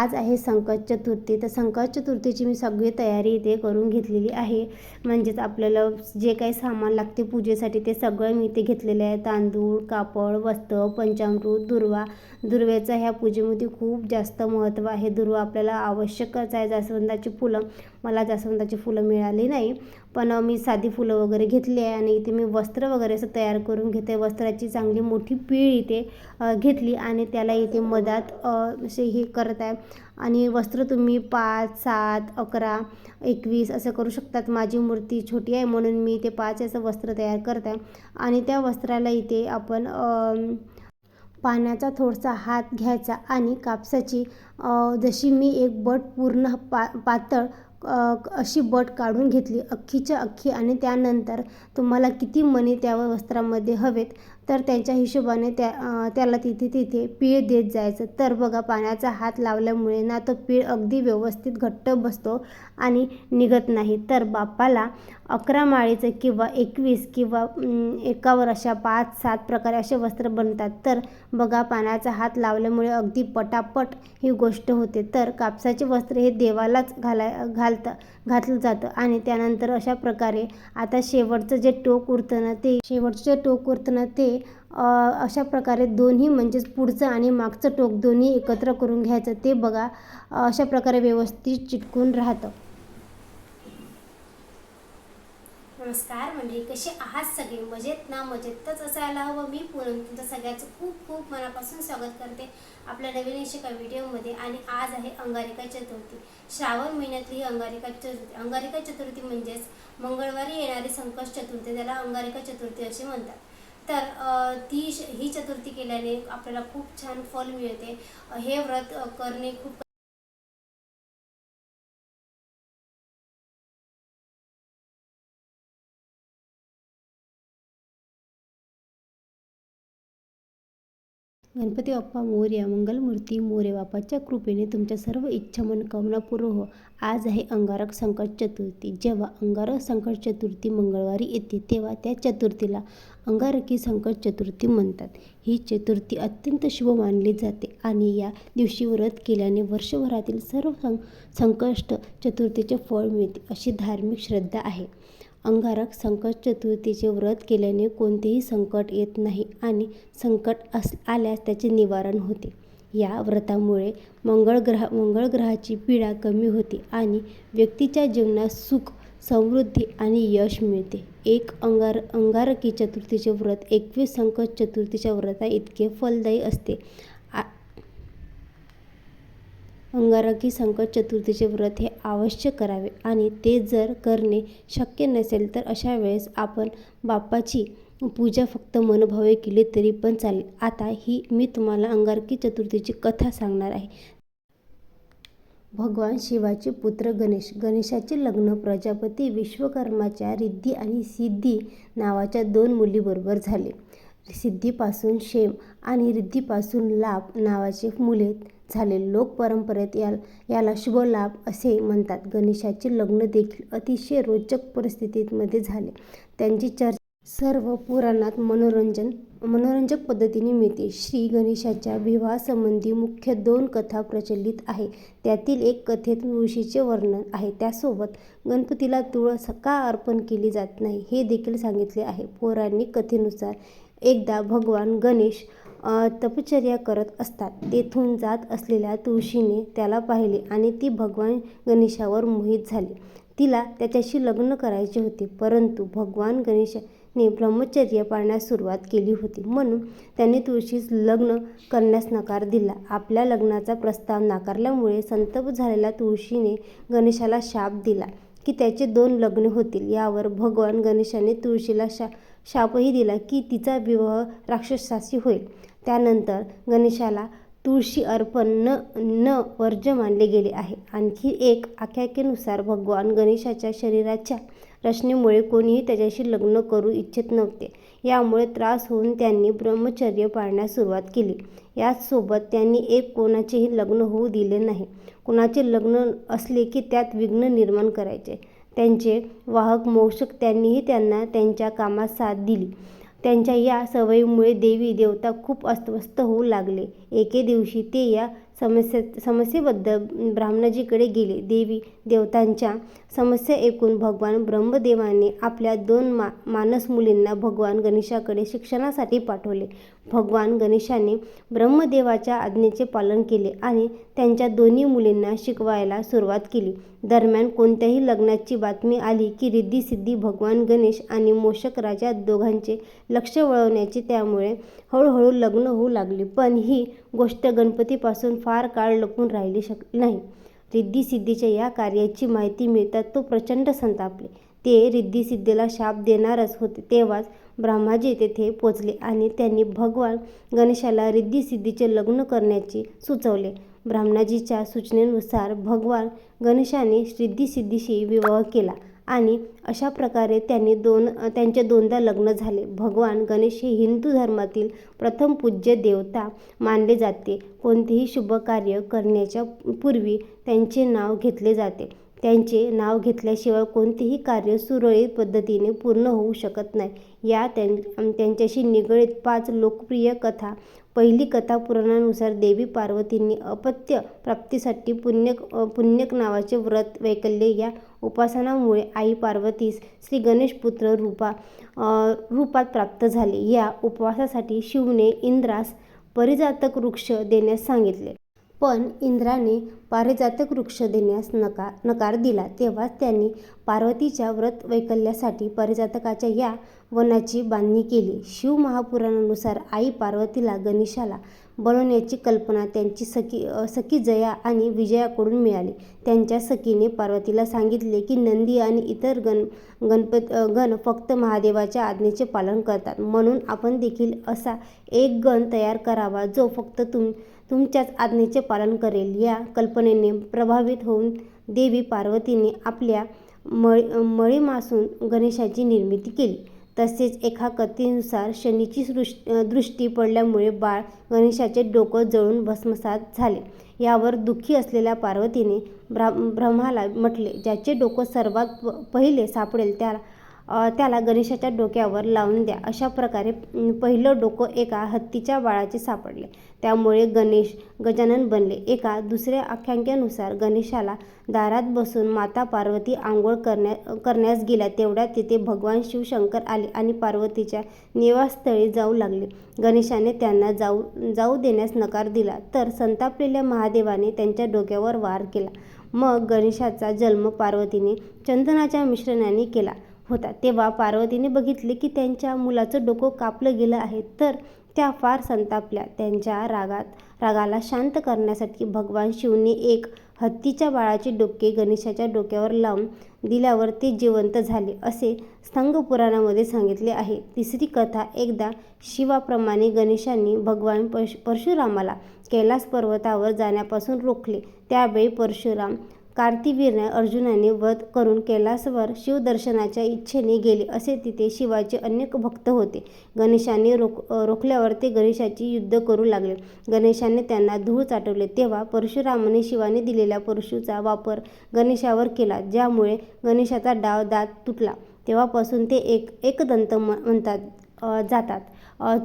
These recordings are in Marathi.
आज आहे संकट चतुर्थी. तर संकट चतुर्थीची मी सगळी तयारी इथे करून घेतलेली आहे. म्हणजेच आपल्याला जे काही सामान लागते पूजेसाठी ते सगळं मी इथे घेतलेलं आहे. तांदूळ कापड वस्त्र पंचामृत दुर्वा. दुर्वेचं ह्या पूजेमध्ये खूप जास्त महत्त्व आहे. दुर्वा आपल्याला आवश्यकच आहे. जास्वंदाची फुलं मला जास्वंदाची फुलं मिळाली नाही. पण मी साधी फुलं वगैरे घेतली आहे आणि इथे मी वस्त्र वगैरे असं तयार करून घेते. वस्त्राची चांगली मोठी पीळ इथे घेतली आणि त्याला इथे मधात असे हे करत आहे. आणि वस्त्र तुम्ही पाच सात अकरा एकवीस असं करू शकतात. माझी मूर्ती छोटी आहे म्हणून मी इथे पाच याचं वस्त्र तयार करत आहे. आणि त्या वस्त्राला इथे आपण पाण्याचा थोडासा हात घ्यायचा आणि कापसाची जशी मी एक बट पूर्ण पा पातळ अशी बट काढून घेतली अख्खीच्या अख्खी आणि त्यानंतर तुम्हाला किती मणी त्या वस्त्रामध्ये हवेत? तर त्यांच्या हिशोबाने त्या त्याला तिथे तिथे पीळ देत जायचं. तर बघा पाण्याचा हात लावल्यामुळे ना तो पीळ अगदी व्यवस्थित घट्ट बसतो आणि निघत नाही. तर बाप्पाला अकरा माळीचं किंवा एकवीस किंवा एकावर अशा पाच सात प्रकारे असे वस्त्र बनतात. तर बघा पाण्याचा हात लावल्यामुळे अगदी पटापट ही गोष्ट होते. तर कापसाचे वस्त्र हे देवालाच घालाय घालतं घातलं जातं. आणि त्यानंतर अशा प्रकारे आता शेवटचं जे टोक उरतं ना ते शेवटचं जे टोक उरतं ना ते अशा प्रकारे दोन्ही म्हणजेच पुढचं आणि मागचं टोक दोन्ही एकत्र करून घ्यायचं. ते बघा अशा प्रकारे व्यवस्थित चिटकून राहतं. नमस्कार मंडळी कसे आहात सगळे? मजेत ना? मजेतच असायला हवं. मी पूनम. तुमचं सगळ्याचं खूप खूप मनापासून स्वागत करते आपल्या नवीन एका व्हिडिओमध्ये. आणि आज आहे अंगारिका चतुर्थी. श्रावण महिन्यातली ही अंगारिका चतुर्थी. अंगारिका चतुर्थी म्हणजेच मंगळवारी येणारी संकष्ट चतुर्थी. त्याला अंगारिका चतुर्थी असे म्हणतात. तर ती श- ही चतुर्थी केल्याने आपल्याला खूप छान फल मिळते. हे व्रत करणे खूप गणपती बाप्पा मोर्या मंगलमूर्ती मोरे बाप्पाच्या कृपेने तुमच्या सर्व इच्छा मनोकामना पूर्ण हो. आज आहे अंगारक संकट चतुर्थी. जेव्हा अंगारक संकट चतुर्थी मंगळवारी येते तेव्हा त्या चतुर्थीला अंगारकी संकट चतुर्थी म्हणतात. ही चतुर्थी अत्यंत शुभ मानली जाते आणि या दिवशी व्रत केल्याने वर्षभरातील सर्व सं संकष्ट चतुर्थीचे फळ मिळते अशी धार्मिक श्रद्धा आहे. अंगारक संकट चतुर्थीचे व्रत केल्याने कोणतेही संकट येत नाही आणि संकट अस आल्यास त्याचे निवारण होते. या व्रतामुळे मंगळ ग्रह मंगळ ग्रहाची पीडा कमी होते आणि व्यक्तीच्या जीवनात सुख समृद्धी आणि यश मिळते. एक अंगार अंगारकी चतुर्थीचे व्रत एकवीस संकट चतुर्थीच्या व्रता इतके फलदायी असते. अंगारकी संकट चतुर्थीचे व्रत हे अवश्य करावे आणि ते जर करणे शक्य नसेल तर अशा वेळेस आपण बाप्पाची पूजा फक्त मनोभावे केली तरी पण चालेल. आता ही मी तुम्हाला अंगारकी चतुर्थीची कथा सांगणार आहे. भगवान शिवाचे पुत्र गणेश. गणेशाचे लग्न प्रजापती विश्वकर्माच्या रिद्धी आणि सिद्धी नावाच्या दोन मुलीबरोबर झाले. सिद्धीपासून शेम आणि रिद्धीपासून लाभ नावाचे मुले झाले. लोक परंपरेत या याला शुभ लाभ असे म्हणतात. गणेशाचे लग्न देखील अतिशय रोचक परिस्थितीमध्ये झाले. त्यांची चर्चा सर्व पुराणात मनोरंजन मनोरंजक पद्धतीने मिळते. श्री गणेशाच्या विवाहासंबंधी मुख्य दोन कथा प्रचलित आहे. त्यातील एक कथेत तुळशीचे वर्णन आहे. त्यासोबत गणपतीला तुळस का अर्पण केली जात नाही हे देखील सांगितले आहे. पौराणिक कथेनुसार एकदा भगवान गणेश तपश्चर्या करत असतात. तेथून जात असलेल्या तुळशीने त्याला पाहिले आणि ती भगवान गणेशावर मोहित झाली. तिला त्याच्याशी लग्न करायचे होते परंतु भगवान गणेशाने ब्रह्मचर्य पाळण्यास सुरुवात केली होती. म्हणून त्याने तुळशीस लग्न करण्यास नकार दिला. आपल्या लग्नाचा प्रस्ताव नाकारल्यामुळे संतप झालेल्या तुळशीने गणेशाला शाप दिला की त्याचे दोन लग्न होतील. यावर भगवान गणेशाने तुळशीला शा शापही दिला की तिचा विवाह राक्षसाशी होईल. त्यानंतर गणेशाला तुळशी अर्पण न न वर्ज्य मानले गेले आहे. आणखी एक आख्यायिकेनुसार भगवान गणेशाच्या शरीराच्या रचनेमुळे कोणीही त्याच्याशी लग्न करू इच्छित नव्हते. यामुळे त्रास होऊन त्यांनी ब्रह्मचर्य पाळण्यास सुरुवात केली. याचसोबत त्यांनी एक कोणाचेही लग्न होऊ दिले नाही. कोणाचे लग्न असले की त्यात विघ्न निर्माण करायचे. त्यांचे वाहक मोक्षक त्यांनीही त्यांना त्यांच्या कामात साथ दिली. त्यांच्या या सवयीमुळे देवी देवता खूप अस्वस्थ होऊ लागले. एके दिवशी ते या समस्ये समस्येबद्दल ब्राह्मणाजीकडे गेले. देवी देवतांच्या समस्या ऐकून भगवान ब्रह्मदेवाने आपल्या दोन मा मानस मुलींना भगवान गणेशाकडे शिक्षणासाठी पाठवले. भगवान गणेशाने ब्रह्मदेवाच्या आज्ञेचे पालन केले आणि त्यांच्या दोन्ही मुलींना शिकवायला सुरुवात केली. दरम्यान कोणत्याही लग्नाची बातमी आली की रिद्धी सिद्धी भगवान गणेश आणि मोषक राजा दोघांचे लक्ष वळवण्याची त्यामुळे हळूहळू लग्न होऊ लागली. पण ही गोष्ट गणपतीपासून फार काळ लपून राहिली शक नाही. रिद्धिसिद्धीच्या या कार्याची माहिती मिळताच तो प्रचंड संतापले. ते रिद्धिसिद्धीला शाप देणारच होते. तेव्हाच ब्रह्माजी तेथे पोचले आणि त्यांनी भगवान गणेशाला रिद्धिसिद्धीचे लग्न करण्याचे सुचवले. ब्राह्मणाजीच्या सूचनेनुसार भगवान गणेशाने रिद्धिसिद्धीशी विवाह केला. आणि अशा प्रकारे त्यांनी दोन त्यांचे दोनदा लग्न झाले. भगवान गणेश हे हिंदू धर्मातील प्रथम पूज्य देवता मानले जाते. कोणतेही शुभ कार्य करण्याच्या पूर्वी त्यांचे नाव घेतले जाते. त्यांचे नाव घेतल्याशिवाय कोणतेही कार्य सुरळीत पद्धतीने पूर्ण होऊ शकत नाही. या त्यां त्यांच्याशी निगडीत पाच लोकप्रिय कथा. पहिली कथा पुराणानुसार देवी पार्वतींनी अपत्य प्राप्तीसाठी पुण्यक पुण्यक नावाचे व्रत वैकल्य या उपासनामुळे आई पार्वतीस श्री गणेशपुत्र रूपा रूपात प्राप्त झाले. या उपवासासाठी शिवने इंद्रास परिजातक वृक्ष देण्यास सांगितले. पण इंद्राने पारिजातक वृक्ष देण्यास नकार नकार दिला. तेव्हाच त्यांनी पार्वतीच्या व्रत वैकल्यासाठी पारिजातकाच्या या वनाची बांधणी केली. शिव महापुराणानुसार आई पार्वतीला गणेशाला बनवण्याची कल्पना त्यांची सखी सखी जया आणि विजयाकडून मिळाली. त्यांच्या सखीने पार्वतीला सांगितले की नंदी आणि इतर गण गणपत गण फक्त महादेवाच्या आज्ञेचे पालन करतात. म्हणून आपण देखील असा एक गण तयार करावा जो फक्त तुम तुमच्याच आज्ञेचे पालन करेल. या कल्पनेने प्रभावित होऊन देवी पार्वतीने आपल्या मळी मळीमासून गणेशाची निर्मिती केली. तसेच एका कथेनुसार शनीची दृष्टी पडल्यामुळे बाळ गणेशाचे डोकं जळून भस्मसात झाले. यावर दुःखी असलेल्या पार्वतीने ब्रा ब्रह्माला म्हटले ज्याचे डोकं सर्वात पहिले सापडेल त्याला त्याला गणेशाच्या डोक्यावर लावून द्या. अशा प्रकारे पहिलं डोकं एका हत्तीच्या बाळाचे सापडले. त्यामुळे गणेश गजानन बनले. एका दुसऱ्या आख्यायिकेनुसार गणेशाला दारात बसून माता पार्वती आंघोळ करण्या करण्यास गेल्या तेवढ्यात तिथे भगवान शिवशंकर आले आणि पार्वतीच्या निवासस्थळी जाऊ लागले. गणेशाने त्यांना जाऊ जाऊ देण्यास नकार दिला तर संतापलेल्या महादेवाने त्यांच्या डोक्यावर वार केला. मग गणेशाचा जन्म पार्वतीने चंदनाच्या मिश्रणाने केला होता. तेव्हा पार्वतीने बघितले की त्यांच्या मुलाचं डोकं कापलं गेलं आहे. तर त्या फार संतापल्या. त्यांच्या रागात रागाला शांत करण्यासाठी भगवान शिवने एक हत्तीच्या बाळाचे डोके गणेशाच्या डोक्यावर लावून दिल्यावर ते जिवंत झाले असे स्थंग पुराणामध्ये सांगितले आहे. तिसरी कथा एकदा शिवाप्रमाणे गणेशांनी भगवान परश परशुरामाला कैलास पर्वतावर जाण्यापासून रोखले. त्यावेळी परशुराम कार्तिवीर्य अर्जुनाने वध करून कैलासवर शिवदर्शनाच्या इच्छेने गेले असे तिथे शिवाचे अनेक भक्त होते. गणेशाने रोख रोखल्यावर ते गणेशाची युद्ध करू लागले. गणेशाने त्यांना धूळ चाटवले. तेव्हा परशुरामाने शिवाने दिलेल्या परशुचा वापर गणेशावर केला ज्यामुळे गणेशाचा डाव दात तुटला. तेव्हापासून ते एक एकदंत म्हणतात जातात.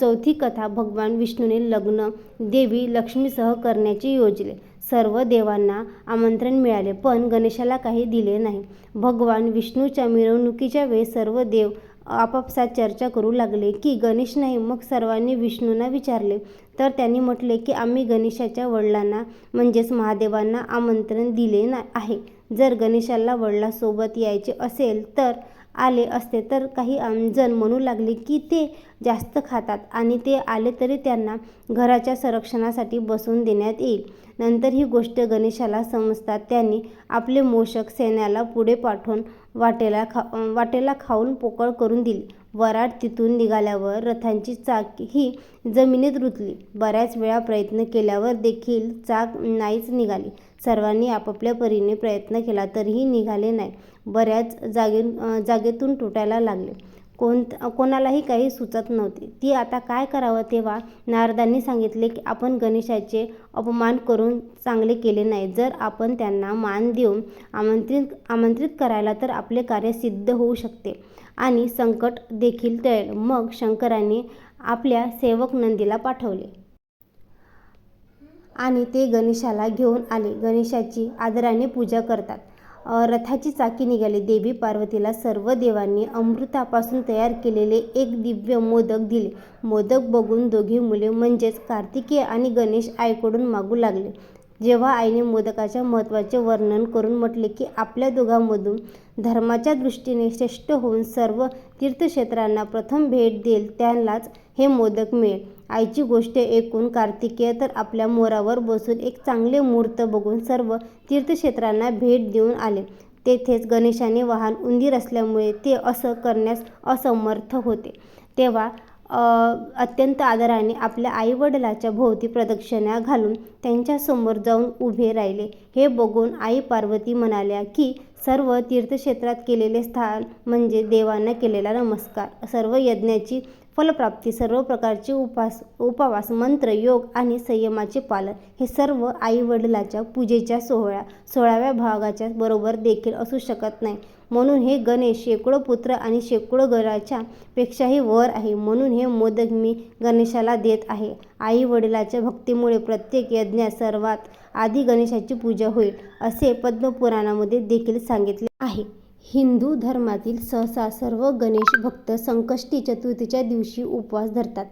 चौथी कथा भगवान विष्णूने लग्न देवी लक्ष्मीसह करण्याचे योजले. सर्व देवांना आमंत्रण मिळाले पण गणेशाला काही दिले नाही. भगवान विष्णूच्या मिरवणुकीच्या वेळी सर्व देव आपापसात चर्चा करू लागले की गणेश नाही मग सर्वांनी विष्णूंना विचारले. तर त्यांनी म्हटले की आम्ही गणेशाच्या वडिलांना म्हणजेच महादेवांना आमंत्रण दिले ना आहे. जर गणेशाला वडिलासोबत यायचे असेल तर आले असते तर काही जण म्हणू लागले की ते जास्त खातात आणि ते आले तरी त्यांना घराच्या संरक्षणासाठी बसवून देण्यात येईल नंतर ही गोष्ट गणेशाला समजतात त्यांनी आपले मोषक सैन्याला पुढे पाठवून वाटेला खा वाटेला खाऊन पोकळ करून दिली वराड तिथून निघाल्यावर रथांची चाक ही जमिनीत रुतली. बऱ्याच वेळा प्रयत्न केल्यावर देखील चाक नाहीच निघाली. सर्वांनी आपापल्या परीने प्रयत्न केला तरीही निघाले नाही. बऱ्याच जागे जागेतून तुटायला लागले. कोण कोणालाही काही सुचत नव्हते. ती आता काय करावं तेव्हा नारदांनी सांगितले की आपण गणेशाचे अपमान करून चांगले केले नाही. जर आपण त्यांना मान देऊन आमंत्रित आमंत्रित करायला तर आपले कार्य सिद्ध होऊ शकते आणि संकट देखील टळेल. मग शंकराने आपल्या सेवक नंदीला पाठवले. आणि ते गणेशाला घेऊन आले. गणेशाची आदराने पूजा करतात. रथाची चाकी निघाली. देवी पार्वतीला सर्व देवांनी अमृतापासून तयार केलेले एक दिव्य मोदक दिले. मोदक बघून दोघी मुले म्हणजेच कार्तिकेय आणि गणेश आईकडून मागू लागले. जेव्हा आईने मोदकाच्या महत्त्वाचे वर्णन करून म्हटले की आपल्या दोघांमधून धर्माच्या दृष्टीने श्रेष्ठ होऊन सर्व तीर्थक्षेत्रांना प्रथम भेट देईल त्यालाच हे मोदक मिळेल. आईची गोष्ट ऐकून कार्तिकेय तर आपल्या मोरावर बसून एक चांगले मुहूर्त बघून सर्व तीर्थक्षेत्रांना भेट देऊन आले. तेथेच गणेशाने वाहन उंदीर असल्यामुळे ते असं करण्यास असमर्थ होते. तेव्हा अत्यंत आदराने आपल्या आईवडिलाच्या भोवती प्रदक्षिणा घालून त्यांच्यासमोर जाऊन उभे राहिले. हे बघून आई पार्वती म्हणाल्या की सर्व तीर्थक्षेत्रात केलेले स्थान म्हणजे देवांना केलेला नमस्कार, सर्व यज्ञाची फलप्राप्ती, सर्व प्रकारचे उपास उपवास, मंत्र, योग आणि संयमाचे पालन हे सर्व आई-वडिलांच्या पूजेच्या सोळाव्या भागाच्या बरोबर देखील असू शकत नाही. म्हणून हे गणेश शेकडो पुत्र आणि शेकडो गराच्या पेक्षाही वर आहे. म्हणून हे मोदक मी गणेशाला देत आहे. आई वडिलाच्या भक्तीमुळे प्रत्येक यज्ञात सर्वात आधी गणेशाची पूजा होईल, असे पद्मपुराणामध्ये देखील सांगितले आहे. हिंदू धर्मातील सहसा सर्व गणेश भक्त संकष्टी चतुर्थीच्या दिवशी उपवास धरतात.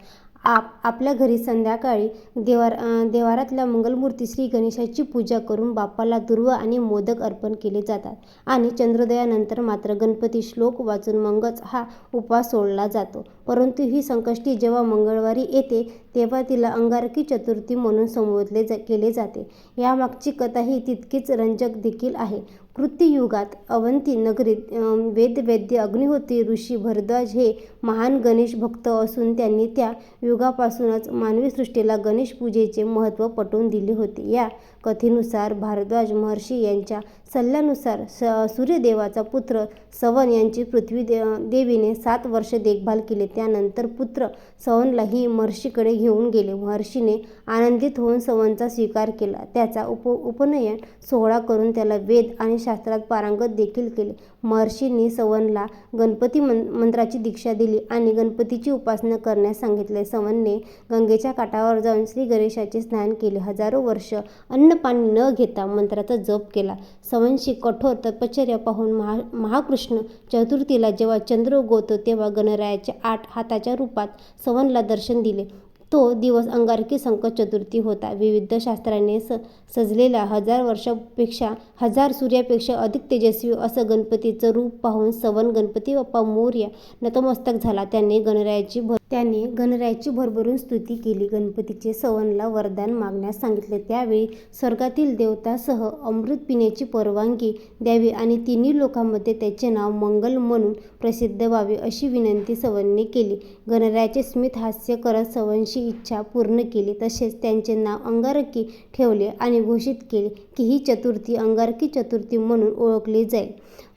आप आपल्या घरी संध्याकाळी देव्हाऱ्यातल्या मंगलमूर्ती श्री गणेशाची पूजा करून बाप्पाला दुर्व आणि मोदक अर्पण केले जातात आणि चंद्रोदयानंतर मात्र गणपती श्लोक वाचून मंगच हा उपवास सोडला जातो. परंतु ही संकष्टी जेव्हा मंगळवारी येते तेव्हा तिला अंगारकी चतुर्थी म्हणून संबोधले केले जाते. यामागची कथाही तितकीच रंजक देखील आहे. कृतयुगात अवंती नगरीत वेदवेद्य अग्निहोत्री ऋषी भरद्वाज हे महान गणेश भक्त असून त्यांनी त्या युगापासूनच मानवी सृष्टीला गणेश पूजेचे महत्त्व पटवून दिले होते. या कथेनुसार भारद्वाज महर्षी यांच्या सल्ल्यानुसार स सूर्यदेवाचा पुत्र सवन यांची पृथ्वी दे देवीने सात वर्ष देखभाल केली. त्यानंतर पुत्र सवनलाही महर्षीकडे घेऊन गेले. महर्षीने आनंदित होऊन सवनचा स्वीकार केला. त्याचा उप उपनयन सोहळा करून त्याला वेद आणि शास्त्रात पारंगत देखील केले. महर्षींनी सवनला गणपती मंत्राची दीक्षा दिली आणि गणपतीची उपासना करण्यास सांगितले. सवनने गंगेच्या काठावर जाऊन श्री गणेशाचे स्नान केले. हजारो वर्ष अन्नपाणी न घेता मंत्राचा जप केला. सवनशी कठोर तपश्चर्या पाहून महा महाकृष्ण चतुर्थीला जेव्हा चंद्र उगवतो तेव्हा गणरायाच्या आठ हाताच्या रूपात सवनला दर्शन दिले. तो दिवस अंगारकी संकट चतुर्थी होता. विविध शास्त्राने स सजलेला, हजार वर्षापेक्षा हजार सूर्यापेक्षा अधिक तेजस्वी असं गणपतीचं रूप पाहून सवन गणपती बाप्पा मोर्या नतमस्तक झाला. त्याने गणरायाची त्याने गणरायाची भरभरून स्तुती केली. गणपतीचे सवनला वरदान मागण्यास सांगितले. त्यावेळी स्वर्गातील देवतासह अमृत पिण्याची परवानगी द्यावी आणि तिन्ही लोकांमध्ये त्याचे नाव मंगल म्हणून प्रसिद्ध व्हावे अशी विनंती सवनने केली. गणरायाचे स्मित हास्य करत सवनशी इच्छा पूर्ण केली. तसेच त्यांचे नाव अंगारकी ठेवले आणि घोषित केले की ही चतुर्थी अंगारकी चतुर्थी म्हणून ओळखली जाईल.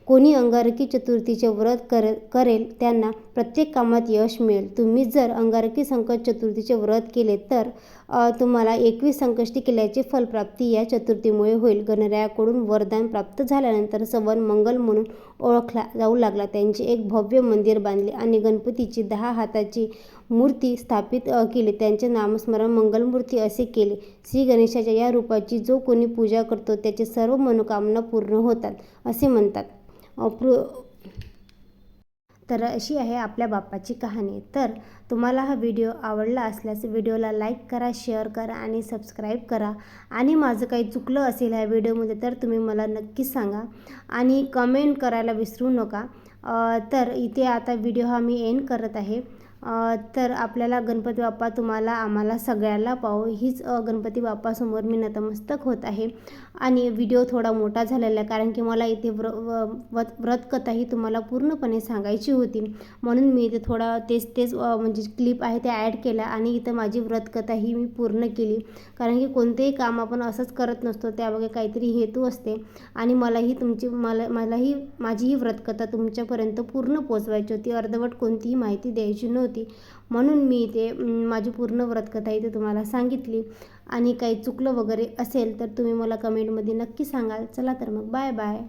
कोणी अंगारकी चतुर्थीचे व्रत कर करेल त्यांना प्रत्येक कामात यश मिळेल. तुम्ही जर अंगारकी संकट चतुर्थीचे व्रत केले तर तुम्हाला एकवीस संकष्टी केल्याची फलप्राप्ती या चतुर्थीमुळे होईल. गणरायाकडून वरदान प्राप्त झाल्यानंतर सवन मंगल म्हणून ओळखला जाऊ लागला. त्यांचे एक भव्य मंदिर बांधले आणि गणपतीची दहा हाताची मूर्ती स्थापित केली. त्यांचे नामस्मरण मंगलमूर्ती असे केले. श्रीगणेशाच्या या रूपाची जो कोणी पूजा करतो त्याचे सर्व मनोकामना पूर्ण होतात असे म्हणतात. तर अशी आहे आपल्या बाप्पाची कहाणी. तर तुम्हाला हा व्हिडिओ आवडला असल्यास व्हिडिओला लाईक करा, शेअर करा आणि सबस्क्राईब करा. आणि माझं काही चुकलं असेल ह्या व्हिडिओमध्ये तर तुम्ही मला नक्की सांगा आणि कमेंट करायला विसरू नका. तर इथे आता व्हिडिओ हा मी एंड करत आहे. तर आपल्याला गणपती बाप्पा तुम्हाला आम्हाला सगळ्याला पाहो. हीच गणपती बाप्पासमोर मी नतमस्तक होत आहे. आणि व्हिडिओ थोडा मोठा झालेला आहे कारण की मला इथे व्र व्रत व्रतकथा ही तुम्हाला पूर्णपणे सांगायची होती. म्हणून मी इथे थोडा तेच तेच म्हणजे क्लिप आहे ते ॲड केल्या आणि इथं माझी व्रतकथा ही मी पूर्ण केली. कारण की कोणतेही काम आपण असंच करत नसतो त्यामागे काहीतरी हेतू असते. आणि मलाही तुमची मला मलाही माझी ही व्रतकथा तुमच्यापर्यंत पूर्ण पोचवायची होती. अर्धवट कोणतीही माहिती द्यायची नव्हती. म्हणून मी इथे माझी पूर्ण व्रतकथा इथे तुम्हाला सांगितली. आणि काही चुकलं वगैरे असेल तर तुम्ही मला कमेंटमध्ये नक्की सांगाल. चला तर मग बाय बाय